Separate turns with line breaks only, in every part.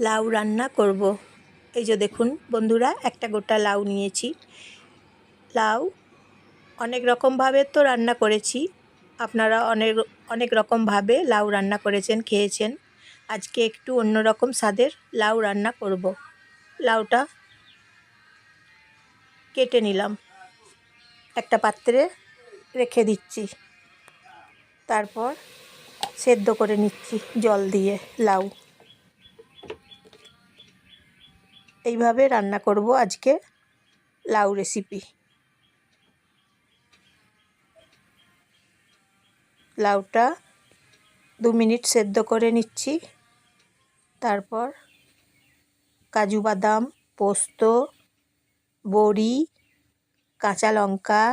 লাউ রান্না করব। এই যে দেখুন বন্ধুরা, একটা গোটা লাউ নিয়েছি। লাউ অনেক রকমভাবে তো রান্না করেছি। আপনারা অনেক অনেক রকমভাবে লাউ রান্না করেছেন, খেয়েছেন। আজকে একটু অন্যরকম স্বাদের লাউ রান্না করব। লাউটা কেটে নিলাম। একটা পাত্রে রেখে দিচ্ছি। তারপর সেদ্ধ করে নিচ্ছি জল দিয়ে লাউ। এইভাবে রান্না করব আজকে লাউ রেসিপি লাউটা দু মিনিট সেদ্ধ করে নিচ্ছি। তারপর কাজু বাদাম, পোস্ত, বড়ি, কাঁচা লঙ্কা,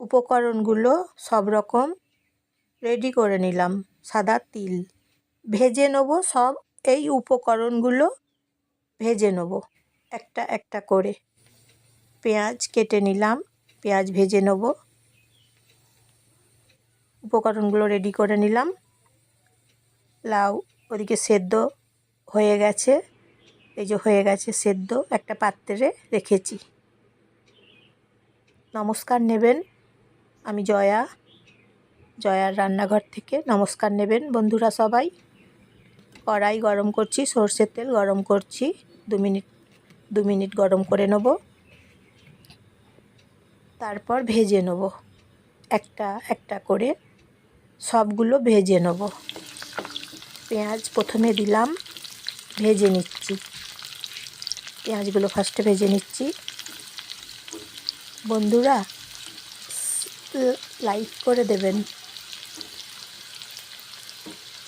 উপকরণগুলো সব রকম রেডি করে নিলাম, সাদা তিল। ভেজে নেব সব এই উপকরণগুলো ভেজে নেব। একটা একটা করে। পেঁয়াজ কেটে নিলাম। পেঁয়াজ ভেজে নেব। উপকরণগুলো রেডি করে নিলাম। লাউ ওদিকে সেদ্ধ হয়ে গেছে। এই যে হয়ে গেছে সেদ্ধ, একটা পাত্রে রেখেছি। নমস্কার নেবেন। আমি জয়া। জয়ার রান্নাঘর থেকে নমস্কার নেবেন বন্ধুরা সবাই। কড়াই গরম করছি, সর্ষের তেল গরম করছি। দু মিনিট দু মিনিট গরম করে নেব। তারপর ভেজে নেব। একটা একটা করে সবগুলো ভেজে নেব। পেঁয়াজ প্রথমে দিলাম, ভেজে নিচ্ছি। পেঁয়াজগুলো ফার্স্টে ভেজে নিচ্ছি। বন্ধুরা, লাইক করে দেবেন।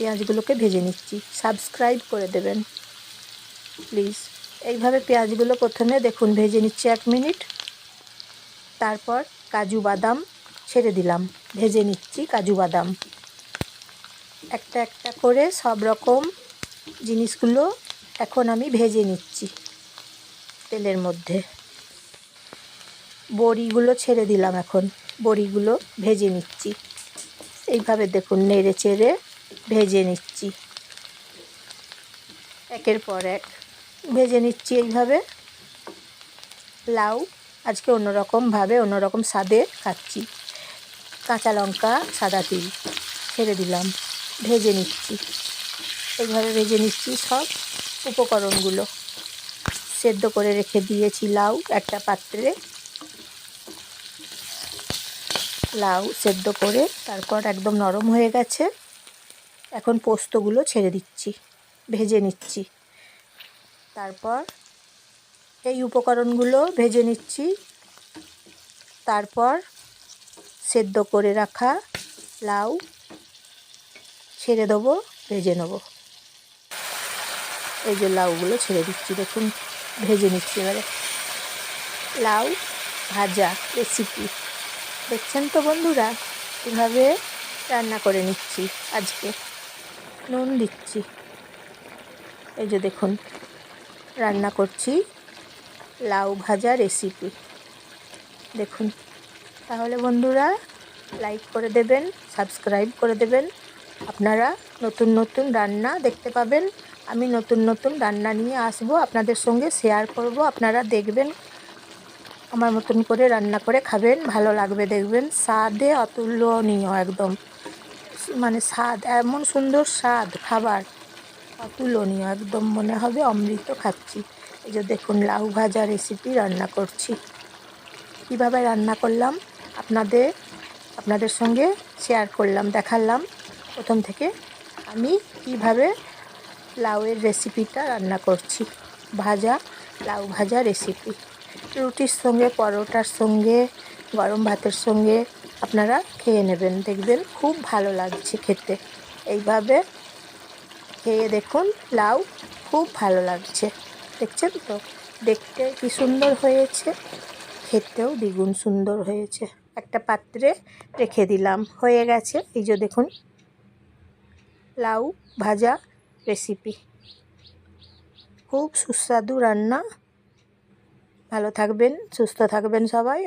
পেঁয়াজগুলোকে ভেজে নিচ্ছি। সাবস্ক্রাইব করে দেবেন। প্লিজ, এইভাবে পেঁয়াজগুলো প্রথমে দেখুন, ভেজে নিচ্ছি এক মিনিট। তারপর কাজু বাদাম ছেড়ে দিলাম। ভেজে নিচ্ছি কাজু বাদাম। একটা একটা করে সব রকম জিনিসগুলো এখন আমি ভেজে নিচ্ছি তেলের মধ্যে। বড়িগুলো ছেড়ে দিলাম এখন। বড়িগুলো ভেজে নিচ্ছি। এইভাবে দেখুন, নেড়ে চেড়ে ভেজে নিচ্ছি। একের পর এক। ভেজে নিচ্ছি এইভাবে। লাউ, আজকে অন্যরকমভাবে অন্যরকম স্বাদে খাচ্ছি। কাঁচা লঙ্কা, সাদা তিল, ছেড়ে দিলাম। ভেজে নিচ্ছি। এইভাবে ভেজে নিচ্ছি সব উপকরণগুলো। সেদ্ধ করে রেখে দিয়েছি লাউ, একটা পাত্রে। লাউ সেদ্ধ করে তারপর একদম নরম হয়ে গেছে। এখন পোস্তগুলো ছেড়ে দিচ্ছি, ভেজে নিচ্ছি। তারপর এই উপকরণগুলো ভেজে নিচ্ছি। তারপর সেদ্ধ করে রাখা লাউ ছেড়ে দেবো, ভেজে নেব। এই যে লাউগুলো ছেড়ে দিচ্ছি, দেখুন, ভেজে নিচ্ছি এবারে। লাউ ভাজা রেসিপি দেখছেন তো বন্ধুরা, কীভাবে রান্না করে নিচ্ছি আজকে? নুন দিচ্ছি। এই যে দেখুন, রান্না করছি লাউ ভাজা রেসিপি দেখুন, তাহলে বন্ধুরা লাইক করে দেবেন সাবস্ক্রাইব করে দেবেন। আপনারা নতুন নতুন রান্না দেখতে পাবেন। আমি নতুন নতুন রান্না নিয়ে আসব, আপনাদের সঙ্গে শেয়ার করব। আপনারা দেখবেন, আমার মতন করে রান্না করে খাবেন, ভালো লাগবে দেখবেন। স্বাদে অতুলনীয় একদম। মানে স্বাদ, এমন সুন্দর স্বাদ খাবার অতুলনীয়, একদম মনে হবে অমৃত খাচ্ছি। এই যে দেখুন, লাউ ভাজা রেসিপি রান্না করছি। কীভাবে রান্না করলাম? আপনাদের আপনাদের সঙ্গে শেয়ার করলাম, দেখালাম। প্রথম থেকে আমি কীভাবে লাউয়ের রেসিপিটা রান্না করছি। ভাজা, লাউ ভাজা রেসিপি রুটির সঙ্গে, পরোটার সঙ্গে, গরম ভাতের সঙ্গে আপনারা খেয়ে নেবেন, দেখবেন খুব ভালো লাগছে খেতে। এইভাবে খেয়ে দেখুন, লাউ খুব ভালো লাগছে। দেখছেন তো? দেখতে কি সুন্দর হয়েছে? খেতেও দ্বিগুণ সুন্দর হয়েছে। একটা পাত্রে রেখে দিলাম, হয়ে গেছে। এই যে দেখুন, লাউ ভাজা রেসিপি খুব সুস্বাদু রান্না। ভালো থাকবেন, সুস্থ থাকবেন সবাই।